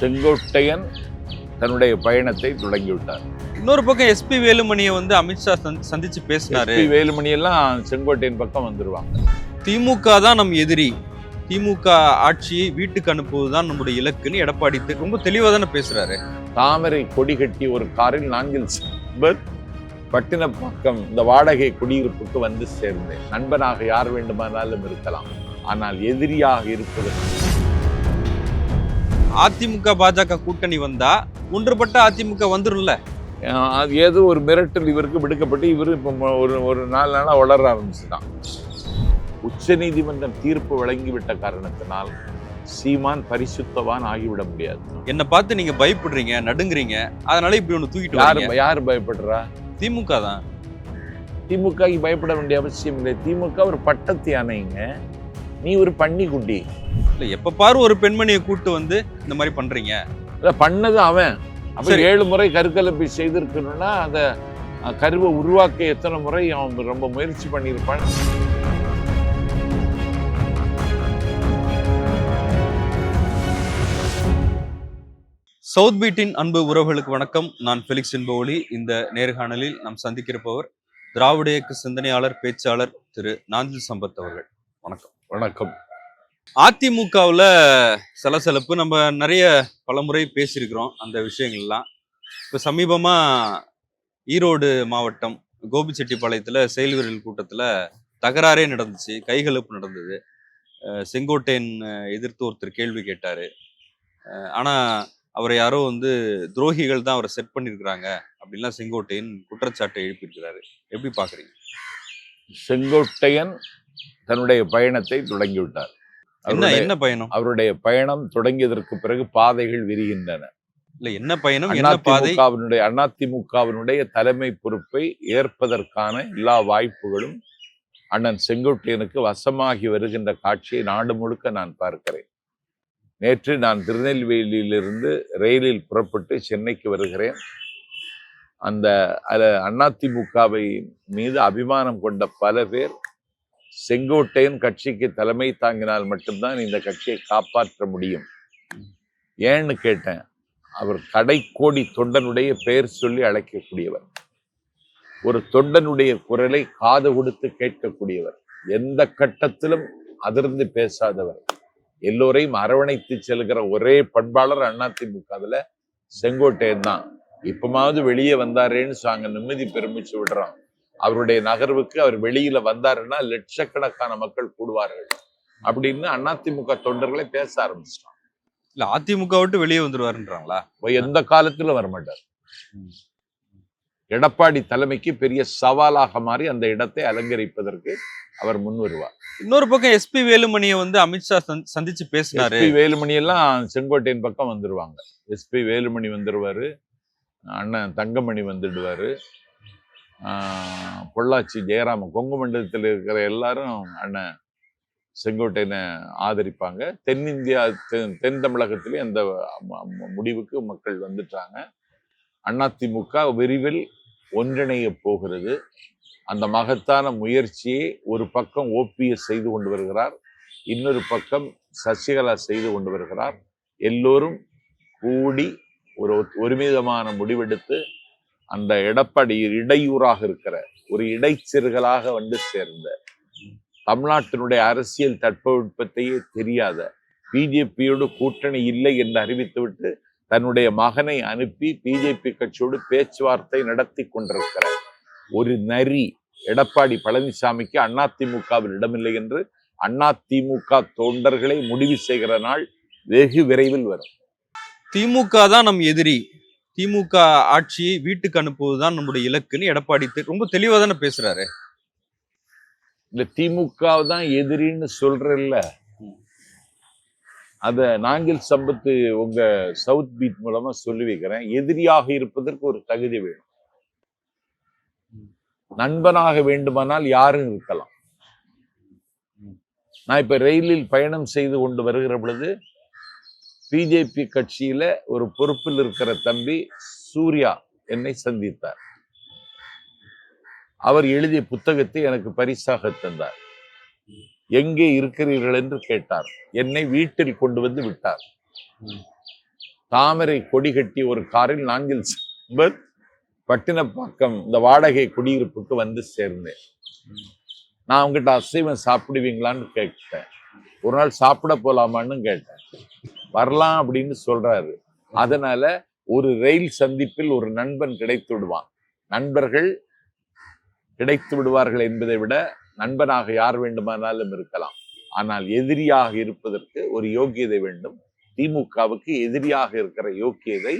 செங்கோட்டையன் தன்னுடைய பயணத்தை தொடங்கிவிட்டார். இன்னொரு பக்கம் எஸ்பி வேலுமணியை வந்து அமித்ஷா சந்தி- சந்திச்சு பேசினாரு. எஸ்பி வேலுமணி எல்லாம் செங்கோட்டையன் பக்கம் வந்துருவாங்க. திமுக தான் நம் எதிரி. திமுக ஆட்சியை வீட்டுக்கு அனுப்புவதுதான் நம்முடைய இலக்குன்னு எடப்பாடி ரொம்ப தெளிவா தானே பேசுறாரு. தாமரை கொடி கட்டி ஒரு காரில் நான்கில் செல்வர் பட்டினப்பாக்கம் இந்த வாடகை குடியிருப்புக்கு வந்து சேர்ந்தேன். நண்பனாக யார் வேண்டுமானாலும் இருக்கலாம். ஆனால் எதிரியாக இருப்பது அதிமுக பாஜக கூட்டணி வந்தா ஒன்றுபட்ட அதிமுக வந்துரும்ல? அஹ் அது ஏதோ ஒரு மிரட்டல் இவருக்கு விடுக்கப்பட்டு இவரு இப்போ ஒரு ஒரு நாலு நாளா வளர ஆரம்பிச்சுட்டான். உச்ச நீதிமன்றம் தீர்ப்பு வழங்கிவிட்ட காரணத்தினால் சீமான் பரிசுத்தவான் ஆகிவிட முடியாது. என்னை பார்த்து நீங்க பயப்படுறீங்க நடுங்குறீங்க. அதனால இப்படி ஒண்ணு தூக்கிட்டு யாரு யார் பயப்படுறா? திமுக தான். திமுக பயப்பட வேண்டிய அவசியம் இல்லை. திமுக ஒரு பட்டத்து யானைங்க. நீ ஒரு பன்னிக்குட்டி இல்ல எப்ப பாரு ஒரு பெண்மணியை கூட்டு வந்து இந்த மாதிரி பண்றீங்க? இல்ல பண்ணது அவன். அப்ப சரி. ஏழு முறை கருக்கலப்பை செய்திருக்கணும்னா அஹ், கருவை உருவாக்க எத்தனை முறை அவன் ரொம்ப முயற்சி பண்ணியிருப்பான். சவுத் பீட்டின் அன்பு உறவுகளுக்கு வணக்கம். நான் ஃபெலிக்ஸ் என்பவொலி இந்த நேர்காணலில் நாம் சந்திக்கிறப்பவர் திராவிட இயக்க சிந்தனையாளர் பேச்சாளர் திரு. நாஞ்சில் சம்பத் அவர்கள். வணக்கம். வணக்கம். அதிமுகவுல சலசலப்பு. நம்ம நிறைய பலமுறை பேசியிருக்கிறோம் அந்த விஷயங்கள்லாம். இப்போ சமீபமா ஈரோடு மாவட்டம் கோபிச்செட்டிப்பாளையத்தில் செயல் வீரர்கள் கூட்டத்துல தகராறே நடந்துச்சு கைகலப்பு நடந்தது. செங்கோட்டையன் எதிர்த்து ஒருத்தர் கேள்வி கேட்டாரு. ஆனால் ஆனா அவரை யாரோ வந்து துரோகிகள் தான் அவரை செட் பண்ணியிருக்கிறாங்க அப்படின்லாம் செங்கோட்டையன் குற்றச்சாட்டை எழுப்பியிருக்கிறாரு. எப்படி பாக்குறீங்க? செங்கோட்டையன் தன்னுடைய பயணத்தை தொடங்கிவிட்டார். என்ன என்ன பயணம்? அவருடைய பயணம் தொடங்கியதற்கு பிறகு பாதைகள் விரிகின்றன. இல்ல என்ன பயணம்? என்ன பாதை? அதிமுகவினுடைய தலைமை பொறுப்பை ஏற்பதற்கான எல்லா வாய்ப்புகளும் அண்ணன் செங்கோட்டையனுக்கு வசமாகி வருகின்ற காட்சியை நாடு முழுக்க நான் பார்க்கிறேன். நேற்று நான் திருநெல்வேலியிலிருந்து ரயிலில் புறப்பட்டு சென்னைக்கு வருகிறேன். அந்த அதிமுகவை மீது அபிமானம் கொண்ட பல பேர் செங்கோட்டையன் கட்சிக்கு தலைமை தாங்கினால் மட்டும்தான் இந்த கட்சியை காப்பாற்ற முடியும். ஏன்னு கேட்டேன் அவர் கடைக்கோடி தொண்டனுடைய பெயர் சொல்லி அழைக்கக்கூடியவர். ஒரு தொண்டனுடைய குரலை காது கொடுத்து கேட்கக்கூடியவர். எந்த கட்டத்திலும் அதிர்ந்து பேசாதவர். எல்லோரையும் அரவணைத்து செல்கிற ஒரே பண்பாளர் அதிமுகவில் செங்கோட்டையன் தான். இப்பமாவது வெளியே வந்தாரேன்னு சாங்க நிம்மதி பெருமிச்சு விடுறான். அவருடைய நகர்வுக்கு அவர் வெளியில வந்தாருன்னா லட்சக்கணக்கான மக்கள் கூடுவார்கள். அப்படின்னு அதிமுக தொண்டர்களை பேச ஆரம்பிச்சிட்டான் இல்ல அதிமுக விட்டு வெளியே வந்துருவாருன்றாங்களா? எந்த காலத்திலும் வரமாட்டார். ம். எடப்பாடி தலைமைக்கு பெரிய சவாலாக மாறி அந்த இடத்தை அலங்கரிப்பதற்கு அவர் முன் வருவார். இன்னொரு பக்கம் எஸ்பி வேலுமணியை வந்து அமித்ஷா சந்தி- சந்திச்சு பேசினாரு. எஸ்பி வேலுமணி எல்லாம் செங்கோட்டையன் பக்கம் வந்துருவாங்க. எஸ்பி வேலுமணி வந்துருவாரு அண்ணன் தங்கமணி வந்துடுவாரு. பொள்ளாச்சி ஜெயராமன் கொங்கு மண்டலத்தில் இருக்கிற எல்லாரும் அண்ணன் செங்கோட்டையனை ஆதரிப்பாங்க. தென்னிந்தியா தென் தென் தமிழகத்திலே அந்த முடிவுக்கு மக்கள் வந்துட்டாங்க. அதிமுக விரிவில் ஒன்றிணைய போகிறது. அந்த மகத்தான முயற்சியை ஒரு பக்கம் ஓபிஎஸ் செய்து கொண்டு வருகிறார். இன்னொரு பக்கம் சசிகலா செய்து கொண்டு வருகிறார். எல்லோரும் கூடி ஒரு ஒருமிதமான முடிவெடுத்து அந்த இடப்படி இடையூறாக இருக்கிற ஒரு இடைச்சிறுகளாக வந்து சேர்ந்த தமிழ்நாட்டினுடைய அரசியல் தட்பவெட்பத்தையே தெரியாத பிஜேபியோடு கூட்டணி இல்லை என்று அறிவித்துவிட்டு தன்னுடைய மகனை அனுப்பி பிஜேபி கட்சியோடு பேச்சுவார்த்தை நடத்தி கொண்டிருக்கிற ஒரு நரி எடப்பாடி பழனிசாமிக்கு அதிமுகவில் இடமில்லை என்று அதிமுக தொண்டர்களை முடிவு செய்கிற நாள் வெகு விரைவில் வரும். திமுக தான் நம் எதிரி. திமுக ஆட்சியை வீட்டுக்கு அனுப்புவதுதான் நம்முடைய இலக்குன்னு எடப்பாடி ரொம்ப தெளிவா தானே பேசுறாரு. இந்த திமுக தான் எதிரின்னு சொல்றல்ல. அத நாங்கில் சம்பத்து உங்க சவுத் பீட் மூலமா சொல்லி வைக்கிறேன். எதிரியாக இருப்பதற்கு ஒரு தகுதி வேணும். நண்பனாக வேண்டுமானால் யாரும் இருக்கலாம். நான் இப்ப ரயிலில் பயணம் செய்து கொண்டு வருகிற பொழுது பிஜேபி கட்சியில ஒரு பொறுப்பில் இருக்கிற தம்பி சூர்யா என்னை சந்தித்தார். அவர் எழுதிய புத்தகத்தை எனக்கு பரிசாக தந்தார். எங்கே இருக்கிறீர்கள் என்று கேட்டார். என்னை வீட்டில் கொண்டு வந்து விட்டார். தாமரை கொடி கட்டி ஒரு காரில் நாஞ்சில் சம்பத் பட்டினப்பாக்கம் இந்த வாடகை குடியிருப்புக்கு வந்து சேர்ந்தேன். நான் அவங்ககிட்ட அசைவம் சாப்பிடுவீங்களான்னு கேட்டேன். ஒரு நாள் சாப்பிட போலாமான்னு கேட்டேன். வரலாம் அப்படின்னு சொல்றாரு. அதனால ஒரு ரயில் சந்திப்பில் ஒரு நண்பன் கிடைத்து விடுவான். நண்பர்கள் கிடைத்து விடுவார்கள் என்பதை விட நண்பனாக யார் வேண்டுமானாலும் இருக்கலாம். ஆனால் எதிரியாக இருப்பதற்கு ஒரு யோக்கியதை வேண்டும். திமுகவுக்கு எதிரியாக இருக்கிற யோக்கியதை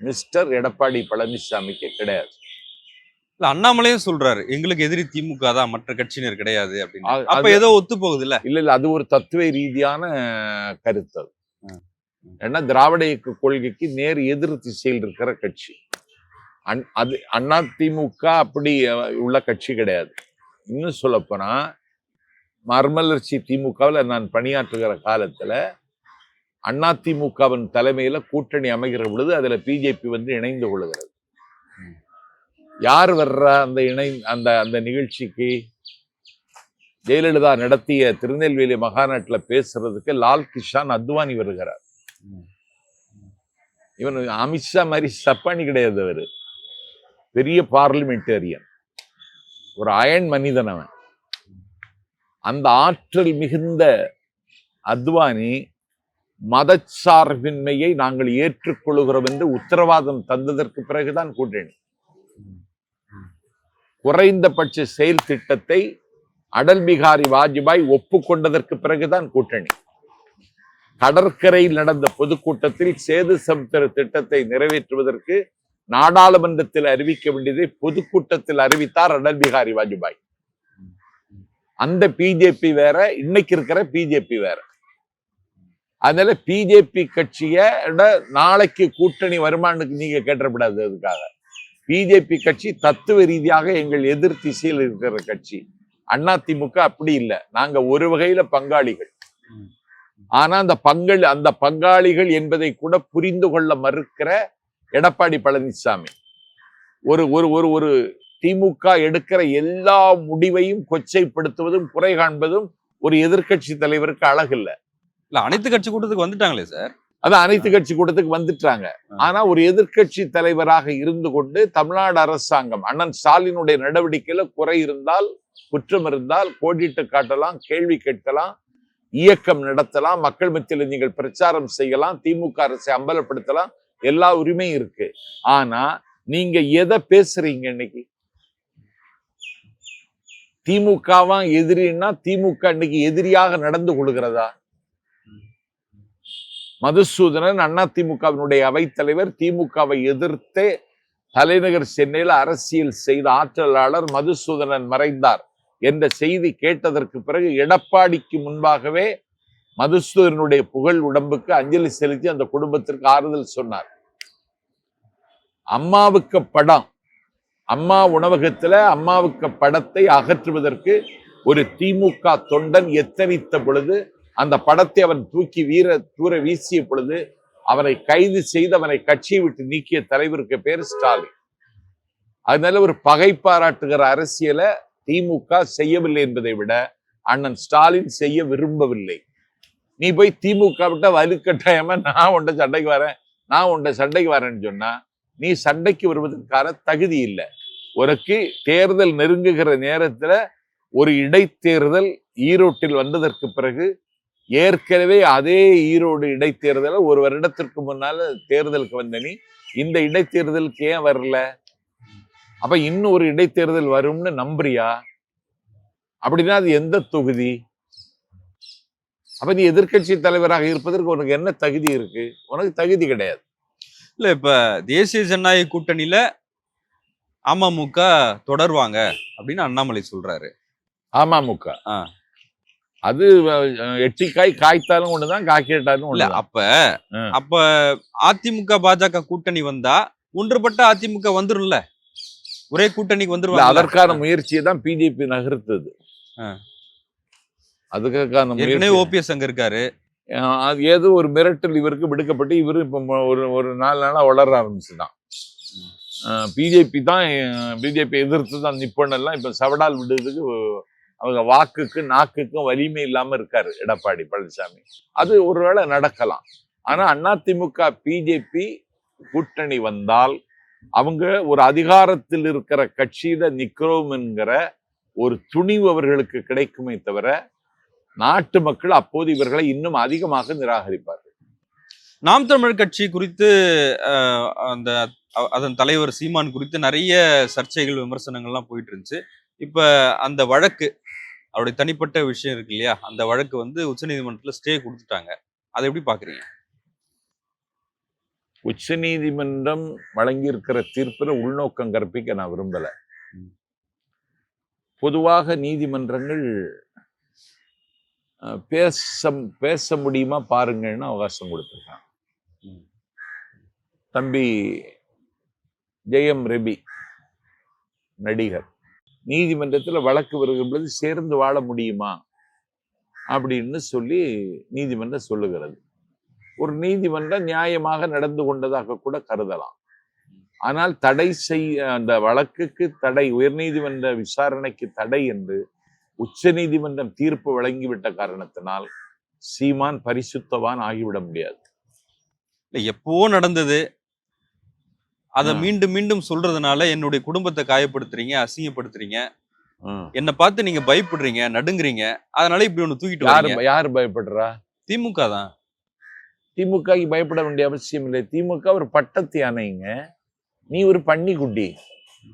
மிஸ்டர் எடப்பாடி பழனிசாமிக்கு கிடையாது. இல்ல அண்ணாமலையும் சொல்றாரு எங்களுக்கு எதிரி திமுக தான் மற்ற கட்சியினர் கிடையாது அப்படின்னு. அப்ப ஏதோ ஒத்து போகுது இல்ல? இல்ல இல்ல அது ஒரு தத்துவ ரீதியான கருத்து. ஏன்னா திராவிட இயக்க கொள்கைக்கு நேர் எதிர் திசையில் இருக்கிற கட்சி. அன்- அது அண்ணா திமுக அப்படி உள்ள கட்சி கிடையாது. இன்னும் சொல்லப்போனா மர்மலர்ச்சி திமுகவில் நான் பணியாற்றுகிற காலத்துல அண்ணா திமுகவின் தலைமையில கூட்டணி அமைகிற பொழுது அதுல பிஜேபி வந்து இணைந்து கொள்கிறது. யார் வர்றா அந்த இணை அந்த அந்த நிகழ்ச்சிக்கு? ஜெயலலிதா நடத்திய திருநெல்வேலி மகாநாட்டில் பேசுறதுக்கு லால் கிஷான் அத்வானி வருகிறார். இவன் அமித்ஷா மாதிரி சப்பானி கிடையாது அவர். பெரிய பார்லிமெண்டேரியன். ஒரு அயன் மனிதன் அவன். அந்த ஆற்றல் மிகுந்த அத்வானி மதச்சார்பின்மையை நாங்கள் ஏற்றுக்கொள்கிறோம் என்று உத்தரவாதம் தந்ததற்கு பிறகுதான் கூட்டணி குறைந்தபட்ச செயல் திட்டத்தை அடல் பிகாரி வாஜ்பாய் ஒப்புக்கொண்டதற்கு பிறகுதான் கூட்டணி. கடற்கரையில் நடந்த பொதுக்கூட்டத்தில் சேது சமுத்திர திட்டத்தை நிறைவேற்றுவதற்கு நாடாளுமன்றத்தில் அறிவிக்க வேண்டியதை பொதுக்கூட்டத்தில் அறிவித்தார் அடல் பிகாரி வாஜ்பாய். அந்த பிஜேபி வேற இன்னைக்கு இருக்கிற பிஜேபி வேற. அதனால பிஜேபி கட்சிய நாளைக்கு கூட்டணி வருமானுக்கு நீங்க கேட்டப்படாது அதுக்காக. பிஜேபி கட்சி தத்துவ ரீதியாக எங்கள் எதிர் திசையில் இருக்கிற கட்சி. அதிமுக அப்படி இல்லை. நாங்க ஒரு வகையில பங்காளிகள். ஆனா அந்த பங்கள் அந்த பங்காளிகள் என்பதை கூட புரிந்து கொள்ள மறுக்கிற எடப்பாடி பழனிசாமி ஒரு ஒரு ஒரு ஒரு திமுக எடுக்கிற எல்லா முடிவையும் கொச்சைப்படுத்துவதும் குறை காண்பதும் ஒரு எதிர்க்கட்சி தலைவருக்கு அழகில்ல இல்ல அனைத்து கட்சி கூட்டத்துக்கு வந்துட்டாங்களே சார்? அது அனைத்து கட்சி கூட்டத்துக்கு வந்துட்டாங்க. ஆனா ஒரு எதிர்க்கட்சி தலைவராக இருந்து கொண்டு தமிழ்நாடு அரசாங்கம் அண்ணன் ஸ்டாலினுடைய நடவடிக்கையில குறை இருந்தால் குற்றம் இருந்தால் கோடிட்டு காட்டலாம் கேள்வி கேட்கலாம் இயக்கம் நடத்தலாம் மக்கள் மத்தியில் நீங்கள் பிரச்சாரம் செய்யலாம் திமுக அரசை அம்பலப்படுத்தலாம் எல்லா உரிமையும் இருக்கு. ஆனா நீங்க எதை பேசுறீங்க இன்னைக்கு? திமுகவா எதிரின்னா திமுக இன்னைக்கு எதிரியாக நடந்து கொள்கிறதா? மதுசூதனன் அதிமுகவினுடைய அவைத்தலைவர். திமுகவை எதிர்த்தே தலைநகர் சென்னையில் அரசியல் செய்த ஆற்றலாளர் மதுசூதனன் மறைந்தார் என்ற செய்தி கேட்டதற்கு பிறகு எடப்பாடிக்கு முன்பாகவே மதுசூதனுடைய புகழ் உடம்புக்கு அஞ்சலி செலுத்தி அந்த குடும்பத்திற்கு ஆறுதல் சொன்னார். அம்மாவுக்கு படம். அம்மா உணவகத்துல அம்மாவுக்கு படத்தை அகற்றுவதற்கு ஒரு திமுக தொண்டன் எத்தனித்த பொழுது அந்த படத்தை அவன் தூக்கி வீர தூர வீசிய பொழுது அவனை கைது செய்து அவனை கட்சியை விட்டு நீக்கிய தலைவருக்கு பேர் ஸ்டாலின். அதனால ஒரு பகை பாராட்டுகிற அரசியலை திமுக செய்யவில்லை என்பதை விட அண்ணன் ஸ்டாலின் செய்ய விரும்பவில்லை. நீ போய் திமுக விட்ட வலுக்கட்டாயமா நான் உண்ட சண்டைக்கு வரேன் நான் உண்ட சண்டைக்கு வரேன்னு சொன்னா நீ சண்டைக்கு வருவதற்கான தகுதி இல்லை. உனக்கு தேர்தல் நெருங்குகிற நேரத்துல ஒரு இடைத்தேர்தல் ஈரோட்டில் வந்ததற்கு பிறகு ஏற்கனவே அதே ஈரோடு இடைத்தேர்தல ஒரு வருடத்திற்கு முன்னால தேர்தலுக்கு வந்த நீ இந்த இடைத்தேர்தலுக்கு ஏன் வரல? அப்ப இன்னும் ஒரு இடைத்தேர்தல் வரும்னு நம்புறியா? அப்படின்னா அது எந்த தொகுதி? அப்ப நீ எதிர்க்கட்சி தலைவராக இருப்பதற்கு உனக்கு என்ன தகுதி இருக்கு? உனக்கு தகுதி கிடையாது. இல்ல இப்ப தேசிய ஜனநாயக கூட்டணியில அமமுக தொடர்வாங்க அப்படின்னு அண்ணாமலை சொல்றாரு. அமமுக. ஆ. அது எட்டிக்காய் காய்த்தாலும் ஒண்ணுதான் காய்க்கிட்டாலும் இல்ல அப்ப. அப்ப அதிமுக பாஜக கூட்டணி வந்தா ஒன்றுபட்ட அதிமுக வந்துரும்ல? ஒரே கூட்டணிக்கு வந்துருவாங்க அதற்கான முயற்சியை தான் பிஜேபி நகர்த்தது. அதுக்கான ஏற்கனவே ஓபிஎஸ் அங்க இருக்காரு. அது ஏதோ ஒரு மிரட்டல் இவருக்கு விடுக்கப்பட்டு இவரு இப்ப ஒரு ஒரு நாலு நாளா வளர ஆரம்பிச்சுதான். பிஜேபி தான் பிஜேபி எதிர்த்து தான் நிப்பன் எல்லாம் இப்ப சவடால் விடுறதுக்கு அவங்க வாக்குக்கு நாக்குக்கும் வலிமை இல்லாமல் இருக்கார் எடப்பாடி பழனிசாமி. அது ஒருவேளை நடக்கலாம். ஆனால் அதிமுக பிஜேபி கூட்டணி வந்தால் அவங்க ஒரு அதிகாரத்தில் இருக்கிற கட்சியில நிற்கிறோம் என்கிற ஒரு துணிவு அவர்களுக்கு கிடைக்குமே தவிர நாட்டு மக்கள் அப்போது இவர்களை இன்னும் அதிகமாக நிராகரிப்பார்கள். நாம் தமிழ் கட்சி குறித்து அந்த அதன் தலைவர் சீமான் குறித்து நிறைய சர்ச்சைகள் விமர்சனங்கள்லாம் போயிட்டு இருந்துச்சு. இப்போ அந்த வழக்கு அவருடைய தனிப்பட்ட விஷயம் இருக்கு இல்லையா? அந்த வழக்கு வந்து உச்சநீதிமன்றத்துல ஸ்டே கொடுத்துட்டாங்க. அதை எப்படி பாக்குறீங்க உச்சநீதிமன்றம் வழங்கியிருக்கிற தீர்ப்புல உள்நோக்கம் கற்பிக்க நான் விரும்பல. பொதுவாக நீதிமன்றங்கள் பேச பேச முடியுமா பாருங்கன்னு அவகாசம் கொடுத்துருக்காங்க. ம். தம்பி ஜெயம் ரெபி நடிகர். நீதிமன்றத்தில் வழக்கு வருகிற பொழுது சேர்ந்து வாழ முடியுமா? அப்படின்னு சொல்லி நீதிமன்றம் சொல்லுகிறது. ஒரு நீதிமன்றம் நியாயமாக நடந்து கொண்டதாக கூட கருதலாம். ஆனால் தடை செய்ய அந்த வழக்குக்கு தடை உயர்நீதிமன்ற விசாரணைக்கு தடை என்று உச்ச நீதிமன்றம் தீர்ப்பு வழங்கிவிட்ட காரணத்தினால் சீமான் பரிசுத்தவான் ஆகிவிட முடியாது. எப்போ நடந்தது? அதை. மீண்டும் மீண்டும் சொல்றதுனால என்னுடைய குடும்பத்தை காயப்படுத்துறீங்க அசிங்கப்படுத்துறீங்க. என்னை பார்த்து நீங்க பயப்படுறீங்க நடுங்குறீங்க. அதனால இப்படி ஒண்ணு தூக்கிட்டு யாரு யார் பயப்படுறா? திமுக தான். திமுகக்கு பயப்பட வேண்டிய அவசியம் இல்லை. திமுக ஒரு பட்டத்து யானைங்க நீ ஒரு பன்னிக்குட்டி.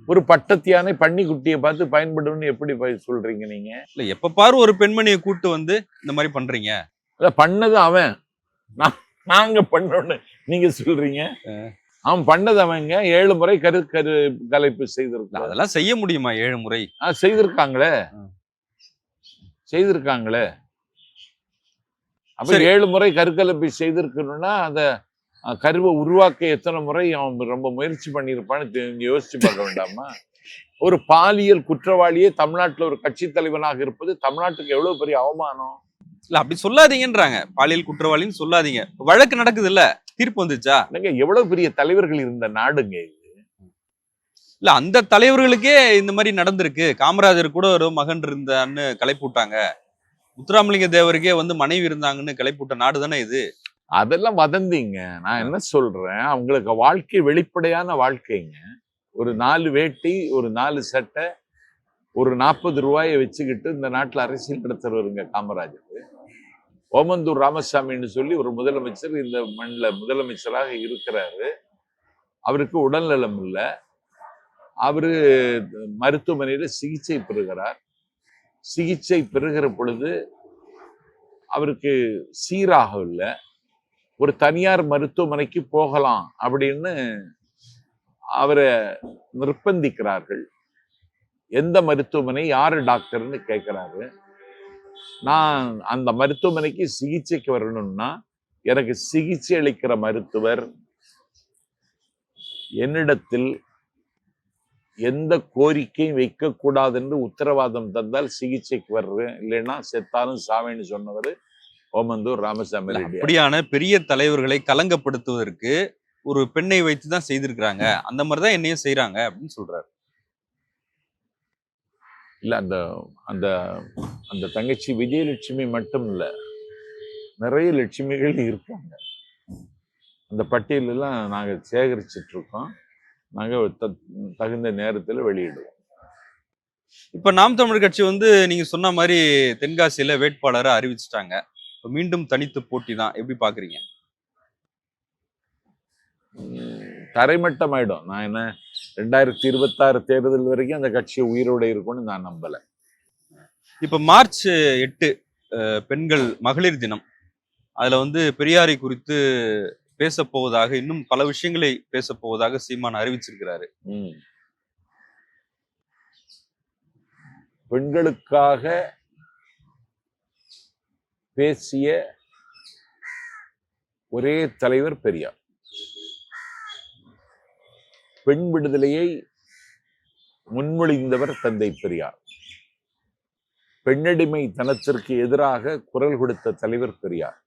ஒரு பட்டத்து யானை பன்னிக்குட்டியை பார்த்து பயன்படும்னு எப்படி சொல்றீங்க நீங்க? இல்ல எப்ப பாரு ஒரு பெண்மணியை கூட்டு வந்து இந்த மாதிரி பண்றீங்க. அத பண்ணது அவன். நான்- நாங்க பண்ணோன்னு நீங்க சொல்றீங்க. அவன் பண்ணது அவங்க ஏழு முறை கரு கரு கலைப்பு இல்ல, செய்திருக்கான் அதெல்லாம் செய்ய முடியுமா ஏழு முறை? ஆ, செய்திருக்காங்களே. செய்திருக்காங்களே. அப்ப. ஏழு முறை கருக்கலைப்பு செய்திருக்கணும்னா அந்த கருவை உருவாக்க எத்தனை முறை அவன் ரொம்ப முயற்சி பண்ணியிருப்பான்னு யோசிச்சு பார்க்க வேண்டாமா? ஒரு பாலியல் குற்றவாளியே தமிழ்நாட்டுல ஒரு கட்சி தலைவனாக இருப்பது தமிழ்நாட்டுக்கு எவ்வளவு பெரிய அவமானம்? இல்ல அப்படி சொல்லாதீங்கன்றாங்க. பாலியல் குற்றவாளின்னு சொல்லாதீங்க. வழக்கு நடக்குது இல்ல தீர்ப்பு வந்துச்சா என்னங்க எவ்வளவு பெரிய தலைவர்கள் இருந்த நாடுங்க இது? இல்ல அந்த தலைவர்களுக்கே இந்த மாதிரி நடந்திருக்கு. காமராஜர் கூட ஒரு மகன் இருந்தான்னு கலைப்பூட்டாங்க முத்துராமலிங்க தேவருக்கே வந்து மனைவி இருந்தாங்கன்னு கலைப்பூட்ட நாடு தானே இது? அதெல்லாம் வதந்திங்க. நான் என்ன சொல்றேன் அவங்களுக்கு வாழ்க்கை வெளிப்படையான வாழ்க்கைங்க. ஒரு நாலு வேட்டி ஒரு நாலு சட்டை ஒரு நாற்பது ரூபாயை வச்சுக்கிட்டு இந்த நாட்டில் அரசியல் நடத்துறவருங்க காமராஜர். ஓமந்தூர் ராமசாமின்னு சொல்லி ஒரு முதலமைச்சர் இந்த மண்ணில் முதலமைச்சராக இருக்கிறாரு. அவருக்கு உடல்நலம் இல்லை. அவர் மருத்துவமனையில் சிகிச்சை பெறுகிறார். சிகிச்சை பெறுகிற பொழுது அவருக்கு சீராகவில்லை ஒரு தனியார் மருத்துவமனைக்கு போகலாம் அப்படின்னு அவரை நிர்பந்திக்கிறார்கள். எந்த மருத்துவமனை யாரு டாக்டர்னு கேட்குறாரு நான் அந்த மருத்துவமனைக்கு சிகிச்சைக்கு வரணும்னா எனக்கு சிகிச்சை அளிக்கிற மருத்துவர் என்னிடத்தில் எந்த கோரிக்கையும் வைக்கக்கூடாது என்று உத்தரவாதம் தந்தால் சிகிச்சைக்கு வர்றேன். இல்லைன்னா செத்தாலும் சாவேன்னு சொன்னவர் ஓமந்தூர் ராமசாமி ரெட்டி அப்படியான பெரிய தலைவர்களை கலங்கப்படுத்துவதற்கு ஒரு பெண்ணை வைத்து தான் செய்திருக்கிறாங்க. அந்த மாதிரி தான் என்னையும் செய்யறாங்க அப்படின்னு சொல்றாரு. இல்ல அந்த அந்த அந்த தங்கச்சி விஜயலட்சுமி மட்டும் இல்ல. நிறைய லட்சுமிகள் இருக்காங்க. அந்த பட்டியலெல்லாம் நாங்க சேகரிச்சிட்டு இருக்கோம் நாங்க த- தகுந்த நேரத்துல வெளியிடுவோம். இப்ப நாம் தமிழர் கட்சி வந்து நீங்க சொன்ன மாதிரி தென்காசியில வேட்பாளரை அறிவிச்சிட்டாங்க. இப்ப மீண்டும் தனித்து போட்டி தான். எப்படி பாக்குறீங்க? உம், தரைமட்டம் ஆயிடும் நான் என்ன ரெண்டாயிரத்தி இருபத்தாறு தேர்தல் வரைக்கும் அந்த கட்சி உயிரோட இருக்கும்னு நான் நம்பல. இப்ப மார்ச் எட்டு பெண்கள் மகளிர் தினம். அதுல வந்து பெரியாரை குறித்து பேசப் போவதாக இன்னும் பல விஷயங்களை பேசப் போவதாக சீமான் அறிவிச்சிருக்கிறாரு. பெண்களுக்காக பேசிய ஒரே தலைவர் பெரியார். பெண் விடுதலையை முன்மொழிந்தவர் தந்தை பெரியார். பெண்ணடிமை தனத்திற்கு எதிராக குரல் கொடுத்த தலைவர் பெரியார்.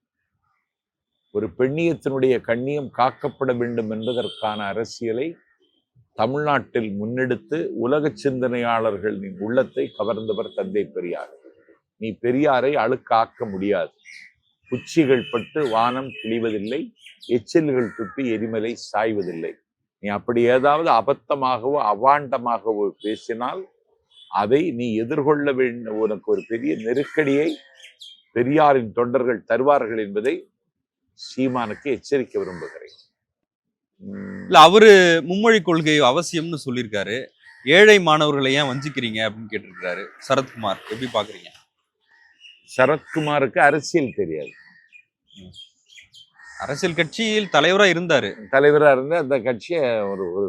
ஒரு பெண்ணியத்தினுடைய கண்ணியம் காக்கப்பட வேண்டும் என்பதற்கான அரசியலை தமிழ்நாட்டில் முன்னெடுத்து உலக சிந்தனையாளர்களின் உள்ளத்தை கவர்ந்தவர் தந்தை பெரியார். நீ பெரியாரை அழுக்காக்க முடியாது. உச்சிகள் பட்டு வானம் கிழிவதில்லை எச்சில்கள் துப்பி எரிமலை சாய்வதில்லை. நீ அப்படி ஏதாவது அபத்தமாகவோ அவாண்டமாகவோ பேசினால் அதை நீ எதிர்கொள்ள வேண்டும் உனக்கு ஒரு பெரிய நெருக்கடியை பெரியாரின் தொண்டர்கள் தருவார்கள் என்பதை சீமானுக்கு எச்சரிக்க விரும்புகிறேன். இல்ல அவரு மும்மொழி கொள்கை அவசியம்னு சொல்லியிருக்காரு. ஏழை மாணவர்களை ஏன் வஞ்சிக்கிறீங்க அப்படின்னு கேட்டிருக்காரு சரத்குமார் எப்படி பாக்குறீங்க? சரத்குமாருக்கு அரசியல் தெரியாது. அரசியல் கட்சியில் தலைவரா இருந்தாரு. தலைவராக இருந்து அந்த கட்சியை ஒரு ஒரு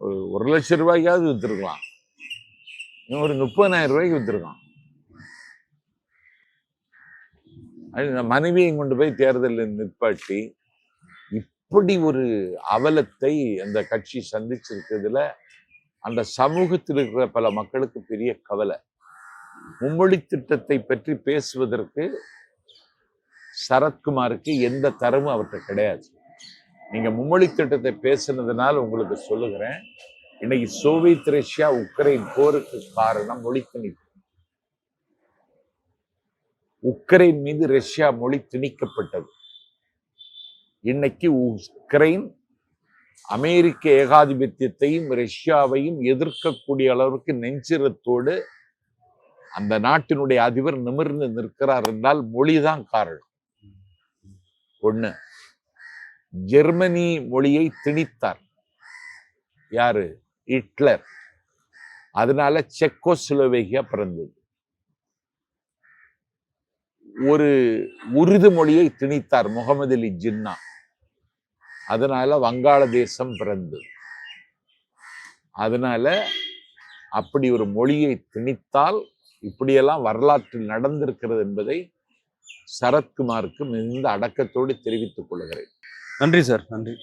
ஒரு ஒரு லட்சம் ரூபாய்க்காவது வித்துருக்கலாம். ஒரு முப்பதாயிரம் ரூபாய்க்கு வித்துருக்கான் அது இந்த மனைவியை கொண்டு போய் தேர்தலில் நிற்பாட்டி இப்படி ஒரு அவலத்தை அந்த கட்சி சந்திச்சிருக்கிறதுல அந்த சமூகத்தில் இருக்கிற பல மக்களுக்கு பெரிய கவலை. மும்மொழி திட்டத்தை பற்றி பேசுவதற்கு சரத்குமாருக்கு எந்த தரமும் அவர்கிட்ட கிடையாது. நீங்க மும்மொழி திட்டத்தை பேசுனதுனால உங்களுக்கு சொல்லுகிறேன். இன்னைக்கு சோவியத் ரஷ்யா உக்ரைன் போருக்கு காரணம் மொழி திணிப்பு. உக்ரைன் மீது ரஷ்யா மொழி திணிக்கப்பட்டது. இன்னைக்கு உக்ரைன் அமெரிக்க ஏகாதிபத்தியத்தையும் ரஷ்யாவையும் எதிர்க்கக்கூடிய அளவுக்கு நெஞ்சிரத்தோடு அந்த நாட்டினுடைய அதிபர் நிமிர்ந்து நிற்கிறார் என்றால் மொழிதான் காரணம். ஒண்ணு. ஜெர்மனி மொழியை திணித்தார். யாரு? ஹிட்லர். அதனால செக்கோஸ்லோவேகியா பிறந்தது. ஒரு உருது மொழியை திணித்தார் முகமது அலி ஜின்னா. அதனால வங்காளதேசம் பிறந்தது. அதனால அப்படி ஒரு மொழியை திணித்தால் இப்படியெல்லாம் வரலாற்றில் நடந்திருக்கிறது என்பதை சரத்குமாருக்கு மிகுந்த அடக்கத்தோடு தெரிவித்துக் கொள்கிறேன். நன்றி சார் நன்றி.